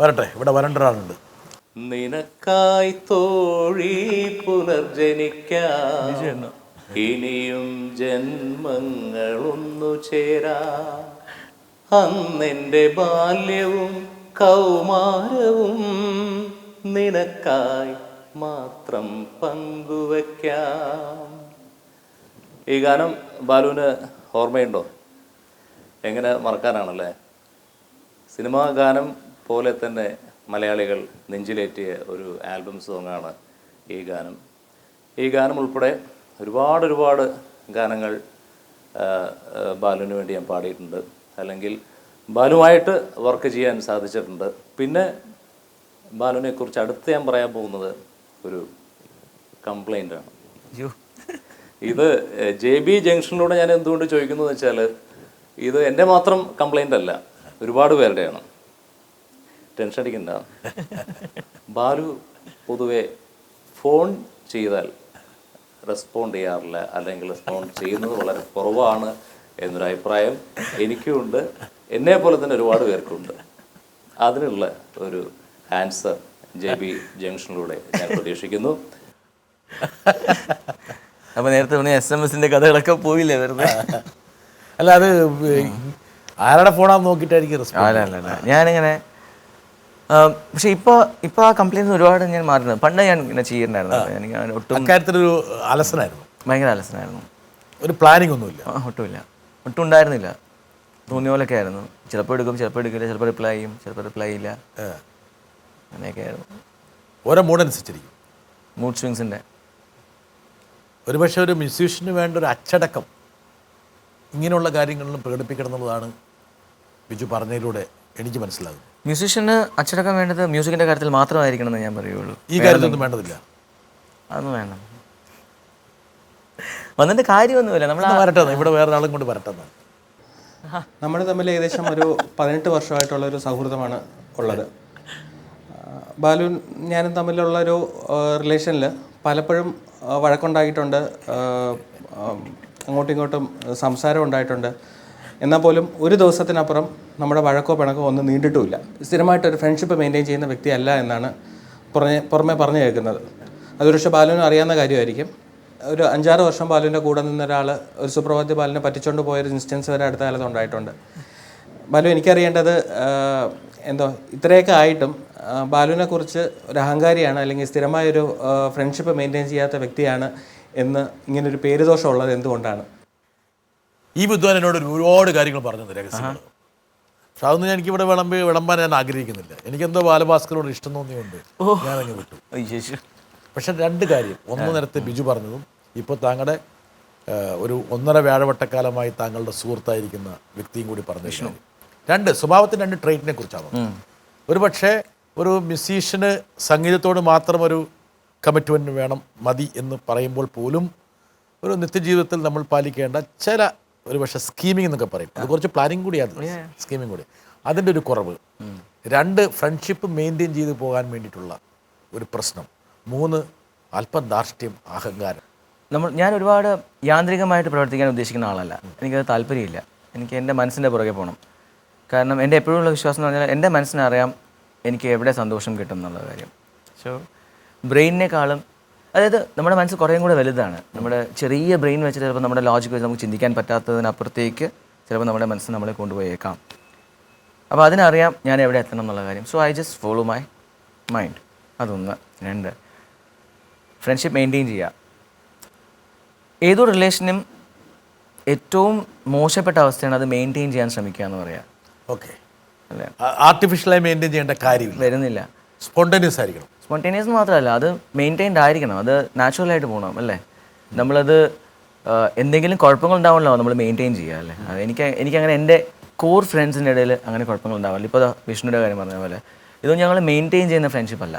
വരട്ടെ ഇവിടെ വരണ്ട ഒരാളുണ്ട്. നിനക്കായി തോഴി പുനർജനിക്കാം. ഇനിയും ജന്മങ്ങളൊന്നു ചേരാ. അന്നെന്റെ ബാല്യവും കൗമാരവും നിനക്കായി മാത്രം പങ്കുവയ്ക്കാം. ഈ ഗാനം ബാലുവിന് ഓർമ്മയുണ്ടോ? എങ്ങനെ മറക്കാനാണല്ലേ? സിനിമാ ഗാനം പോലെ തന്നെ മലയാളികൾ നെഞ്ചിലേറ്റിയ ഒരു ആൽബം സോങ്ങാണ് ഈ ഗാനം. ഈ ഗാനം ഉൾപ്പെടെ ഒരുപാട് ഒരുപാട് ഗാനങ്ങൾ ബാലുവിന് വേണ്ടി ഞാൻ പാടിയിട്ടുണ്ട്. അല്ലെങ്കിൽ ബാലുവായിട്ട് വർക്ക് ചെയ്യാൻ സാധിച്ചിട്ടുണ്ട്. പിന്നെ ബാലുവിനെ കുറിച്ച് അടുത്ത് ഞാൻ പറയാൻ പോകുന്നത് ഒരു കംപ്ലൈന്റ് ആണ്. ഇത് ജെ ബി ജംഗ്ഷനിലൂടെ ഞാൻ എന്തുകൊണ്ട് ചോദിക്കുന്നതെന്ന് വെച്ചാൽ ഇത് എന്റെ മാത്രം കംപ്ലൈന്റ് അല്ല ഒരുപാട് പേരുടെയാണ്. ടെൻഷൻ അടിക്കണ്ട. ബാലു പൊതുവെ ഫോൺ ചെയ്താൽ റെസ്പോണ്ട് ചെയ്യാറില്ല അല്ലെങ്കിൽ റെസ്പോണ്ട് ചെയ്യുന്നത് വളരെ കുറവാണ് എന്നൊരു അഭിപ്രായം എനിക്കുമുണ്ട് എന്നെ പോലെ തന്നെ ഒരുപാട് പേർക്കുണ്ട്. അതിനുള്ള ഒരു ആൻസർ ജെ ബി ജംഗ്ഷനിലൂടെ ഞാൻ പ്രതീക്ഷിക്കുന്നു. അപ്പൊ നേരത്തെ എസ് എം എസിന്റെ കഥകളൊക്കെ പോയില്ലേ വെറുതെ? അല്ല അത് ആരുടെ ഫോണാന്ന് നോക്കിയിട്ടായിരിക്കും അല്ല അല്ല അല്ല. ഞാനിങ്ങനെ പക്ഷെ ഇപ്പൊ ഇപ്പൊ ആ കംപ്ലൈൻസ് ഒരുപാട് ഞാൻ മാറുന്നത് പണ്ട് ഞാൻ ഇങ്ങനെ ചെയ്യുന്നുണ്ടായിരുന്നു അങ്ങനെ ഒട്ടും അക്കാര്യത്തിലൊരു അലസനായിരുന്നു. ഭയങ്കര അലസനായിരുന്നു. ഒരു പ്ലാനിങ് ഒന്നുമില്ല. ഒട്ടുമില്ല. ഒട്ടും ഉണ്ടായിരുന്നില്ല. തോന്നിയ പോലൊക്കെ ആയിരുന്നു. ചിലപ്പോൾ എടുക്കും ചിലപ്പോൾ എടുക്കില്ല ചിലപ്പോൾ റിപ്ലൈ ചെയ്യും ചിലപ്പോൾ റിപ്ലൈ ഇല്ല. അങ്ങനെയൊക്കെ ആയിരുന്നു. ഓരോ മൂഡനുസരിച്ചിരിക്കും മൂഡ് സ്വിങ്സിന്റെ ഒരുപക്ഷെ ഒരു മ്യൂസീഷ്യന് വേണ്ട ഒരു അച്ചടക്കം ഇങ്ങനെയുള്ള കാര്യങ്ങളിലും പ്രകടിപ്പിക്കണം എന്നുള്ളതാണ് ബിജു പറഞ്ഞതിലൂടെ എനിക്ക് മനസ്സിലാകും മ്യൂസീഷ്യന് അച്ചടക്കം വേണ്ടത് മ്യൂസിക്കിന്റെ കാര്യത്തിൽ മാത്രമായിരിക്കണം എന്ന് ഞാൻ പറയുള്ളൂ. ഈ കാര്യത്തിലൊന്നും വേണ്ടതില്ല. അതൊന്നും വേണം വന്നിട്ട് കാര്യമൊന്നുമില്ല. നമ്മൾ വരട്ടെ ഇവിടെ വേറൊരാളും കൊണ്ട് വരട്ടെ. നമ്മൾ തമ്മിൽ ഏകദേശം ഒരു പതിനെട്ട് വർഷമായിട്ടുള്ള ഒരു സൗഹൃദമാണ് ഉള്ളത്. ബാലു ഞാനും തമ്മിലുള്ള ഒരു റിലേഷനിൽ പലപ്പോഴും വഴക്കുണ്ടായിട്ടുണ്ട്. അങ്ങോട്ടും ഇങ്ങോട്ടും സംസാരം ഉണ്ടായിട്ടുണ്ട്. എന്നാൽ പോലും ഒരു ദിവസത്തിനപ്പുറം നമ്മുടെ വഴക്കോ പിണക്കോ ഒന്നും നീണ്ടിട്ടുമില്ല. സ്ഥിരമായിട്ടൊരു ഫ്രണ്ട്ഷിപ്പ് മെയിന്റെയിൻ ചെയ്യുന്ന വ്യക്തിയല്ല എന്നാണ് പുറമെ പുറമെ പറഞ്ഞു കേൾക്കുന്നത്. അതൊരുപക്ഷെ ബാലുവിന് അറിയാവുന്ന കാര്യമായിരിക്കും. ഒരു അഞ്ചാറ് വർഷം ബാലുവിന്റെ കൂടെ നിന്ന ഒരാൾ ഒരു സുപ്രഭാതി ബാലിനെ പറ്റിച്ചുകൊണ്ട് പോയൊരു ഇൻസ്റ്റൻസ് വരെ അടുത്ത കാലത്ത് ഉണ്ടായിട്ടുണ്ട്. ബാലു എനിക്കറിയേണ്ടത് എന്തോ ഇത്രയൊക്കെ ആയിട്ടും ബാലുവിനെക്കുറിച്ച് ബാലുവിനെ കുറിച്ച് ഒരു അഹങ്കാരിയാണ് അല്ലെങ്കിൽ സ്ഥിരമായൊരു ഫ്രണ്ട്ഷിപ്പ് മെയിന്റെയിൻ ചെയ്യാത്ത വ്യക്തിയാണ് എന്ന് ഇങ്ങനൊരു പേരുദോഷം ഉള്ളത് എന്തുകൊണ്ടാണ്? ഈ വിദ്വാൻ എന്നോട് ഒരുപാട് കാര്യങ്ങൾ പറഞ്ഞു രഹസ്യങ്ങൾ പക്ഷെ അതൊന്നും എനിക്ക് ഇവിടെ വിളമ്പി വിളമ്പാൻ ഞാൻ ആഗ്രഹിക്കുന്നില്ല. എനിക്കെന്തോ ബാലഭാസ്കറോട് ഇഷ്ടം തോന്നിയുണ്ട് ഞാനങ്ങ് വിട്ടു. പക്ഷെ രണ്ട് കാര്യം. ഒന്ന് നേരത്തെ ബിജു പറഞ്ഞതും ഇപ്പോൾ താങ്കളുടെ ഒരു ഒന്നര വ്യാഴവട്ടക്കാലമായി താങ്കളുടെ സുഹൃത്തായിരിക്കുന്ന വ്യക്തിയും കൂടി പറഞ്ഞു. രണ്ട് സ്വഭാവത്തിന് രണ്ട് ട്രേറ്റിനെ കുറിച്ചാണ്. ഒരു പക്ഷേ ഒരു മ്യൂസീഷ്യന് സംഗീതത്തോട് മാത്രം ഒരു കമ്മിറ്റ്മെന്റ് വേണം മതി എന്ന് പറയുമ്പോൾ പോലും ഒരു നിത്യജീവിതത്തിൽ നമ്മൾ പാലിക്കേണ്ട ചില ഒരു പക്ഷേ സ്കീമിംഗ് എന്നൊക്കെ പറയും. അത് കുറച്ച് പ്ലാനിങ് കൂടിയാണ് സ്കീമിംഗ് കൂടി. അതിന്റെ ഒരു കുറവ്. രണ്ട് ഫ്രണ്ട്ഷിപ്പ് മെയിന്റെയിൻ ചെയ്ത് പോകാൻ വേണ്ടിയിട്ടുള്ള ഒരു പ്രശ്നം. മൂന്ന് അല്പം ധാർഷ്ട്യം അഹങ്കാരം. നമ്മൾ ഞാൻ ഒരുപാട് യാന്ത്രികമായിട്ട് പ്രവർത്തിക്കാൻ ഉദ്ദേശിക്കുന്ന ആളല്ല. എനിക്കത് താല്പര്യമില്ല. എനിക്ക് എന്റെ മനസ്സിന്റെ പുറകെ പോകണം. കാരണം എന്റെ എപ്പോഴുള്ള വിശ്വാസം എന്ന് പറഞ്ഞാൽ എന്റെ മനസ്സിനറിയാം എനിക്ക് എവിടെ സന്തോഷം കിട്ടും എന്നുള്ള കാര്യം. സോ ബ്രെയിനിനേക്കാളും അതായത് നമ്മുടെ മനസ്സ് കുറേ കൂടെ വലുതാണ്. നമ്മുടെ ചെറിയ ബ്രെയിൻ വെച്ച് ചിലപ്പോൾ നമ്മുടെ ലോജിക്ക് വെച്ച് നമുക്ക് ചിന്തിക്കാൻ പറ്റാത്തതിനപ്പുറത്തേക്ക് ചിലപ്പോൾ നമ്മുടെ മനസ്സ് നമ്മളെ കൊണ്ടുപോയേക്കാം. അപ്പോൾ അതിനറിയാം ഞാൻ എവിടെ എത്തണം എന്നുള്ള കാര്യം. So I just follow my mind അതൊന്ന്. രണ്ട്. ഫ്രണ്ട്ഷിപ്പ് മെയിന്റെയിൻ ചെയ്യുക ഏതോ റിലേഷനും ഏറ്റവും മോശപ്പെട്ട അവസ്ഥയാണ് അത് മെയിന്റെയിൻ ചെയ്യാൻ ശ്രമിക്കുക എന്ന് പറയാം. ഓക്കെ അല്ലേ? ആർട്ടിഫിഷ്യലായി മെയിന്റെയിൻ ചെയ്യേണ്ട കാര്യം വരുന്നില്ല. സ്പോണ്ടേനിയസ് ആയിരിക്കണം. സ്പോണ്ടേനിയസ് മാത്രമല്ല അത് മെയിന്റൈൻഡ് ആയിരിക്കണം. അത് നാച്ചുറലായിട്ട് പോകണം അല്ലേ? നമ്മളത് എന്തെങ്കിലും കുഴപ്പങ്ങൾ ഉണ്ടാവണല്ലോ നമ്മൾ മെയിന്റെയിൻ ചെയ്യുക അല്ലേ? അത് എനിക്ക് എനിക്കങ്ങനെ എന്റെ കോർ ഫ്രണ്ട്സിന്റെ ഇടയിൽ അങ്ങനെ കുഴപ്പങ്ങൾ ഉണ്ടാവില്ല ഇപ്പോൾ വിഷ്ണുവിന്റെ കാര്യം പറഞ്ഞ പോലെ. ഇതൊന്നും ഞങ്ങൾ മെയിന്റെയിൻ ചെയ്യുന്ന ഫ്രണ്ട്ഷിപ്പ് അല്ല.